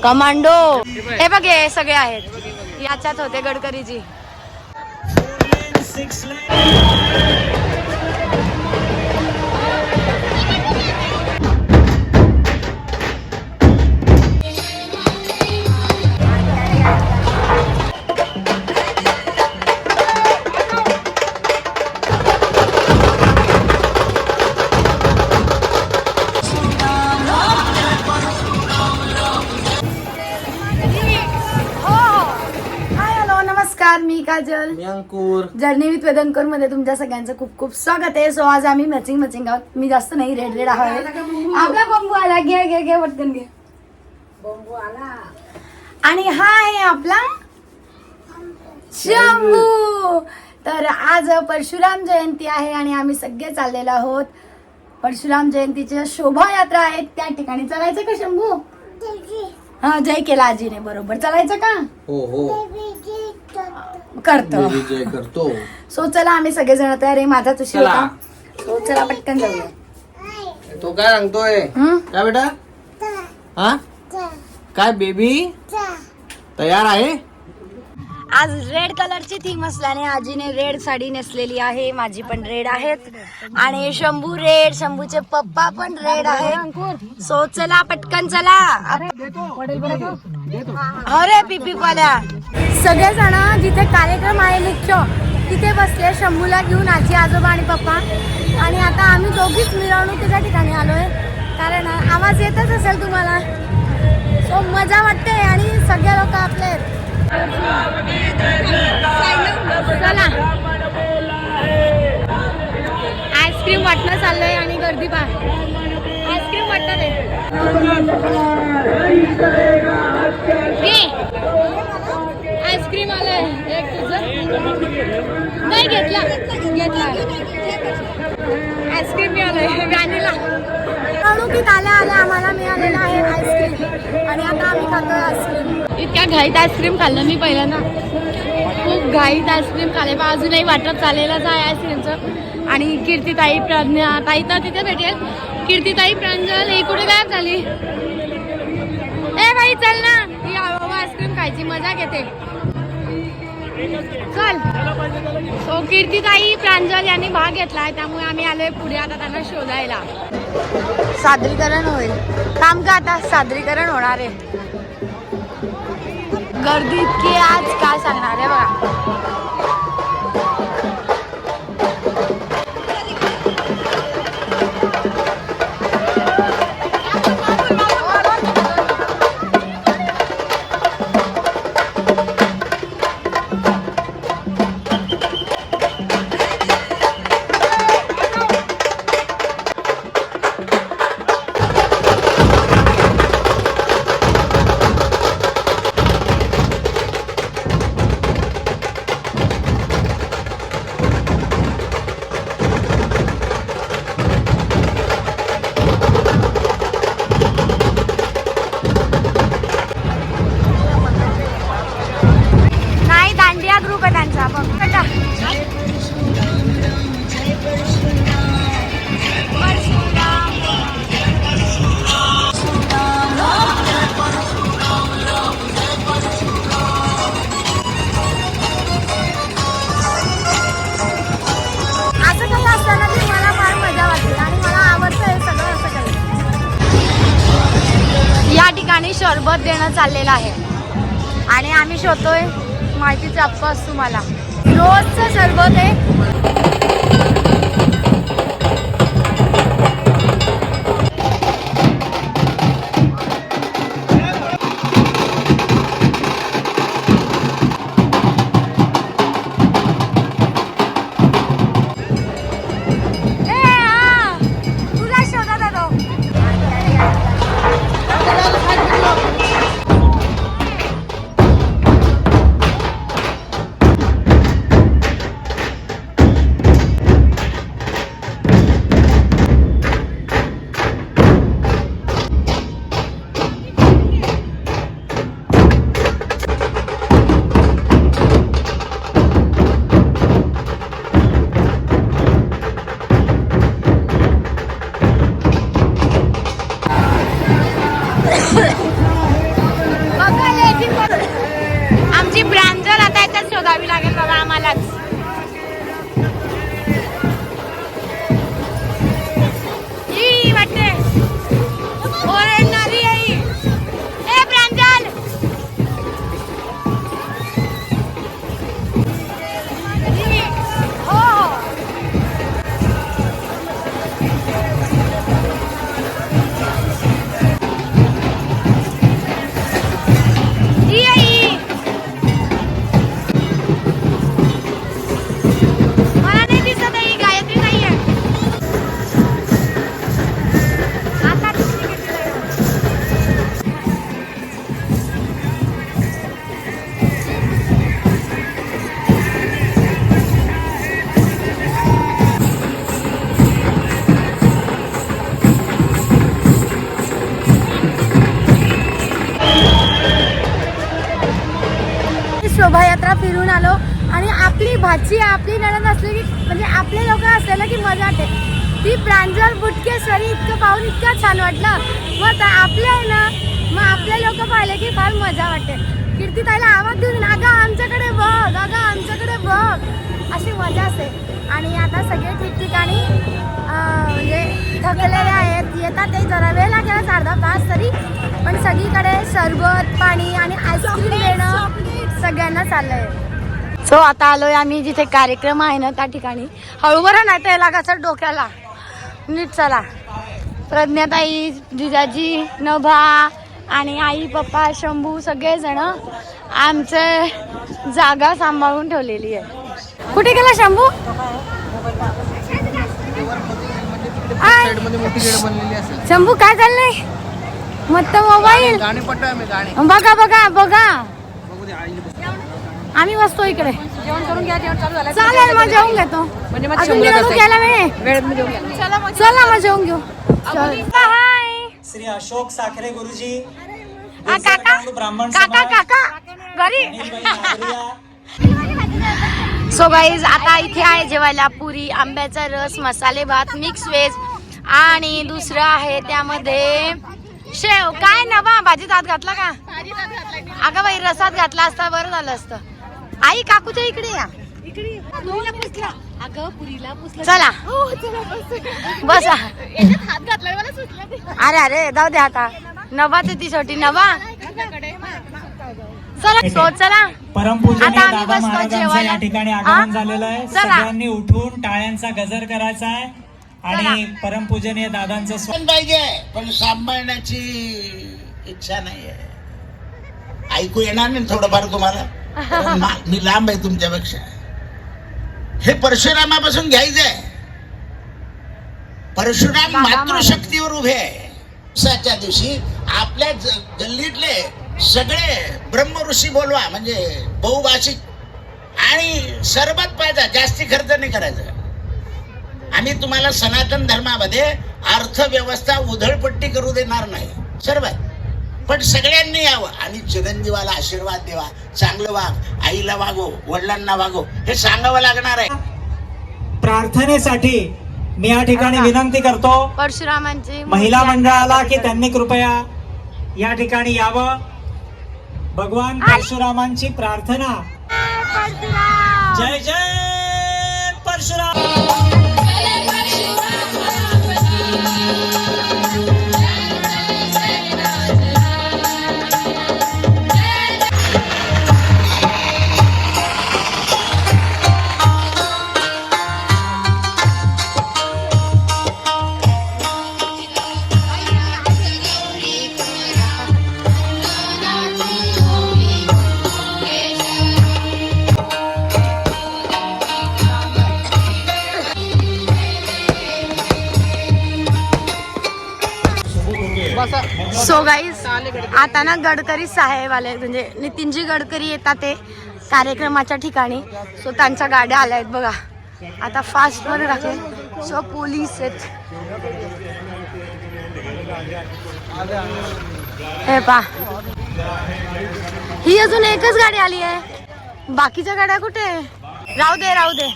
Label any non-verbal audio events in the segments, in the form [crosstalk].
Commando. हे बघ हे सगळे आहेत. याच्यात होते गडकरीजी. काजल. मी अंकुर. जर्नी विथ वेदनकरमध्ये तुमच्या सगळ्यांचं खूप खूप स्वागत आहे. सो आज आम्ही मॅचिंग मॅचिंग आहोत. मी जास्त नाही रेड रेड आहोत. आपला बंबू? आला घे घे घे पटकन घे. बंबू आला. आणि हा आहे आपला शंभू. तर आज परशुराम जयंती आहे आणि आम्ही सगळे चाललेलो आहोत. परशुराम जयंतीच्या शोभायात्रा आहेत. त्या ठिकाणी चालायचं का शंभू? हा जय केला आजीने बरोबर. चालायचं का? हो हो. करतो. मी विजय करतो. सो चला आम्ही सगळेजण तयार आहे. माझा तुशी चला. होता सो चला पटकन जाऊया. तो काय सांगतोय? हं? काय बेटा? हा? काय बेबी? तयार आहे? आज रेड कलरची थीम असल्याने आजीने रेड साडी नेसलेली आहे माझी पण रेड आहेत. आणि शंभू रेड शंभूचे पप्पा पण रेड आहेत. सो चला पटकन चला. अरे पिपी पाल्या सगळेजण जिथे कार्यक्रम आहे मुख्य तिथे बसले. शंभूला घेऊन आजी आजोबा आणि पप्पा. आणि आता आम्ही दोघीच मिरवणुकीच्या ठिकाणी आलोय. कारण आवाज येतच असेल तुम्हाला. सो मजा वाटते आणि सगळे लोक आपले आहेत. चला आईस्क्रीम वाटणं चाललंय आणि गर्दी पहा. आईस्क्रीम वाटणार आहे आईस्क्रीम आलंय. एक तुझं. नाही घेतला. घेतला. आईस्क्रीम मिळालंय. गाणीला. मिरवणुकीत आल्या आल्या आम्हाला मिळालेलं आहे आईस्क्रीम. आणि आता आम्ही खातोय आईस्क्रीम. इतक्या घाईत आईस्क्रीम खाल्लं मी पहिल्यांदा खूप घाईत आईस्क्रीम खाल्ले. पण अजूनही वाटप चाललेलंच आहे आईस्क्रीमचं आणि कीर्तिताई प्रज्ञा ताई तर तिथे भेटेल. कीर्तिताई प्रांजल ही कुठे गायब झाली? ए बाई चल ना. ही आईस्क्रीम खायची. मजा घेते. चल. सो कीर्तिताई प्रांजल यांनी भाग घेतला आहे त्यामुळे आम्ही आलोय पुढे आता त्यांना शोधायला. सादरीकरण होईल. काम का आता. सादरीकरण होणार आहे. गर्दी इतकी आज काय सांगणार देणं चाललेलं आहे. आणि आम्ही शोधतोय माहितीचे अप्पास तुम्हाला. रोजचं सरबत आहे शोभायात्रा फिरून आलो आणि आपली भाची आपली नणंद असली की म्हणजे आपले लोक असलेलं की मजा वाटते. ती प्रांजल बुटकेश्वरी इतकं पाहून इतकं छान वाटलं. मग त्या- आपले आहे ना मग आपले लोक पाहिले की फार मजा वाटते. कीर्ती ताईला आवाज देऊन अगं आमच्याकडे बघ अगं आमच्याकडे बघ. अशी मजा असते. आणि आता सगळे ठिकठिकाणी म्हणजे थकलेले आहेत. येतात ते जरा वेळ लागेल अर्धा तास तरी. पण सगळीकडे सरबत पाणी आणि आईस्क्रीम देणं सगळ्यांना चाललंय. सो आता आलोय आम्ही जिथे कार्यक्रम आहे ना त्या ठिकाणी. हळू बरं नाही त्याला कसं डोक्याला? नीट चला. प्रज्ञाताई जिजाजी नभा आणि आई पप्पा शंभू सगळेजण आमचे जागा सांभाळून ठेवलेली आहे. कुठे गेला शंभू? आय, मध्ये मोठी गेड बनलेली असेल शंभू काय चाललंय मत मोबाईल बघा बघा बघा. आम्ही बसतो इकडे. जेवण करून घ्या जेवण चालू झालं. चालेल मग जेवून घेतो. म्हणजे चला मग जेवून घेऊ. हाय. श्री अशोक साखरे गुरुजी. आ, काका? ब्राह्मण काका काका? घरी? सो गाईज आता इथे आहे जेवायला पुरी आंब्याचा रस मसाले भात मिक्स व्हेज आणि दुसरं आहे त्यामध्ये शेव. काय ना बा भाजीत हात घातला का? अगं बाई रसात घातला असता बरं झालं असतं. आई काकूच्या इकडे या. अगं पुरीला चला. बसा. अरे अरे जाऊ दे आता. नभा ते ती छोटी नभा चला परमपूजनीय दादा महाराजांचं जेवायला. या ठिकाणी हा? आगमन झालेलं आहे. सगळ्यांनी उठून टाळ्यांचा गजर करायचा आहे आणि परमपूजनीय दादांचं स्व- पण पाहिजे पण सांभाळण्याची इच्छा नाहीये. ऐकू येणार नाही थोडंफार तुम्हाला? मा- लांब आहे तुमच्यापेक्षा. हे परशुरामापासून घ्यायचंय. परशुराम मातृशक्तीवर उभे आहे. दिवशी आपल्या गल्लीतले सगळे ब्रह्म ऋषी बोलवा म्हणजे बहुभाषिक आणि सरबत पाहिजे जास्ती खर्च नाही करायचा. आम्ही तुम्हाला सनातन धर्मामध्ये अर्थव्यवस्था उधळपट्टी करू देणार नाही. सर्व पण सगळ्यांनी यावं. आणि चिरंजीवाला आशीर्वाद द्यावा चांगलं वाग. आईला वागो वडिलांना वागो. हे सांगावं लागणार आहे. प्रार्थनेसाठी मी या ठिकाणी विनंती करतो परशुरामांची महिला मंडळाला की त्यांनी कृपया या ठिकाणी यावं. भगवान परशुरामांची प्रार्थना. जय जय परशुराम सो गाईज आता ना गडकरी साहेब आले म्हणजे नितीनजी गडकरी येतात ते कार्यक्रमाच्या ठिकाणी. सो त्यांच्या गाड्या आल्या आहेत बघा. आता फास्टमध्ये टाकले. सो पोलीस आहेत. हे पा. ही अजून एकच गाडी आली आहे. बाकीच्या गाड्या कुठे राहू दे राहू दे.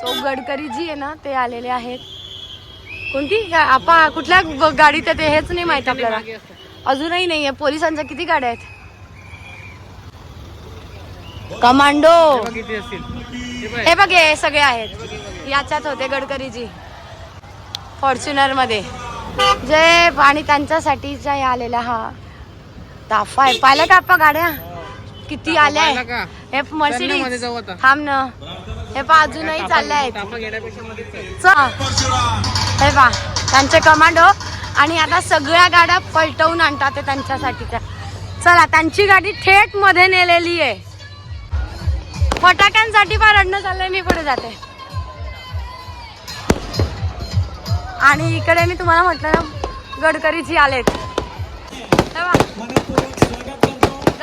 सो गडकरी जी आहे ना ते आलेले आहेत. कोणती? आपा कुठल्या गाडीत आहे ते? हेच नाही माहीत आपल्याला. अजूनही नाहीये. पोलिसांच्या किती गाड्या आहेत? कमांडो! बघ किती असतील हे बघ. हे बघ हे सगळे आहेत. याच्यात होते गडकरीजी. फॉर्च्युनरमध्ये जे आणि त्यांच्यासाठीचा हे आलेला हा. ताफा आहे. पाहिलं का आपण गाड्या? किती आल्या पाहिलं का? हे चल ना मध्ये मर्सिडीज जाऊ आता. थांब ना. हे पा अजूनही चालले आहेत. ताफा घेण्यापेक्षा मध्येच चल. च- हे पा त्यांचे कमांडो आणि आता सगळ्या गाड्या पलटवून आणतात ते त्यांच्यासाठीच्या. चला त्यांची गाडी थेटमध्ये नेलेली आहे. फटाक्यांसाठी फार रडणं चाललंय मी पुढे जाते. आणि इकडे मी तुम्हाला म्हटलं ना गडकरीजी आलेत. हे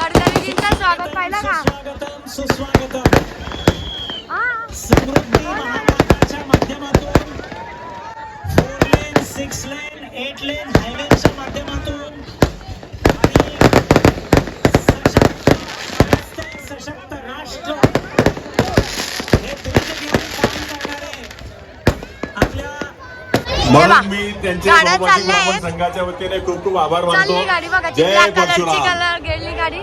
गडकरीजींचं स्वागत पाहिलं का सुस्वागतम सुस्वागतम हा समृद्धी महामार्गाच्या माध्यमातून four lane six lane eight lane हायवेच्या माध्यमातून आणि सशक्त सशक्त राष्ट्र हे ध्येय घेऊन काम करणारे आपल्या म्हणून मी त्यांचे गाड्या बहुभाषिक चालल्या आहेत. ब्राह्मण संघाच्या वतीने खूप खूप आभार मानतो. चालली गाडी बघा जय ब्लॅक कलरची परशुराम. कलर गेली गाडी.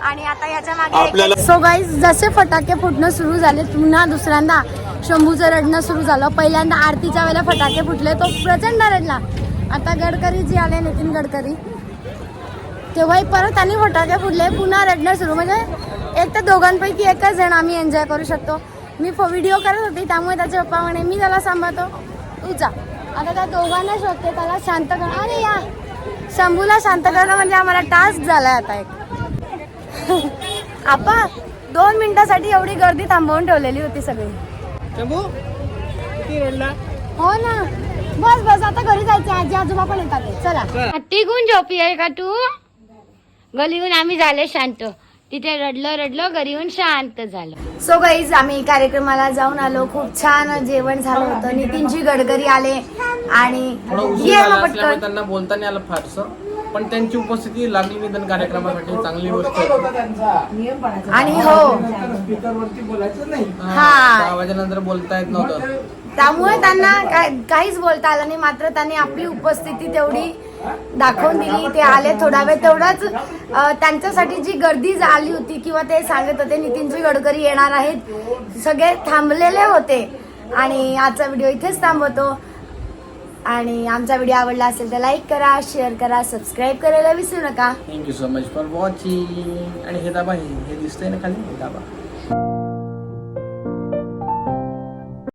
आणि आता याच्या मागे आपल्याला- सो गाईज जसे फटाके फुटणं सुरू झाले पुन्हा दुसऱ्यांदा शंभूचं रडणं सुरू झालं पहिल्यांदा आरतीच्या वेळेला फटाके फुटले तो प्रचंड रडला. आता गडकरी जी आले नितीन गडकरी तेव्हाही परत त्यांनी फटाके फुटले पुन्हा रडणं सुरू. म्हणजे एक तर दोघांपैकी एकच जण आम्ही एन्जॉय करू शकतो. मी व्हिडिओ करत होती त्यामुळे त्याचे पप्पा म्हणे मी त्याला सांभाळतो. तू जा. आता त्या दोघांना शोधते त्याला शांत कर अरे या! शंभूला शांत करणं म्हणजे आम्हाला टास्क झालाय आता एक. [laughs] आपा दोन मिनिटासाठी एवढी गर्दी थांबवून ठेवलेली होती सगळी. शंभू किती रडला? हो ना. बस बस आता घरी जायचं आजी आजोबा पण येतात. चला. झोपी आहे का तू? गलीहून आम्ही झाले शांत. तिथे रडलं रडलं घरी येऊन शांत झालं. सो गाईज आम्ही कार्यक्रमाला जाऊन आलो. खूप छान जेवण झालं होतं. नितीनजी गडकरी आले आणि थोडा उशीर ये झाला मग असल्यामुळे पटकन त्यांना बोलता नाही आलं फारसं. पण त्यांची उपस्थिती लागली निधन कार्यक्रमासाठी चांगली गोष्ट आहे. आणि हो. हा, हा. दहा वाजेनंतर बोलता येत नव्हतं त्यामुळे त्यांना काय काहीच बोलता आलं नाही. मात्र त्यांनी आपली उपस्थिती तेवढी दाखवून दिली. ते आले थोडा वेळ. तेवढाच अं, त्यांच्यासाठी जी गर्दी आली होती किंवा ते सांगत होते नितीनजी गडकरी येणार आहेत. सगळे थांबलेले होते. आणि आजचा व्हिडिओ इथेच थांबवतो. आणि आमचा व्हिडिओ आवडला असेल तर लाईक करा शेअर करा सबस्क्राईब करायला विसरू नका. Thank you so much for watching आणि हे दाबा हे हे दिसतंय ना खाली? हे दाबा.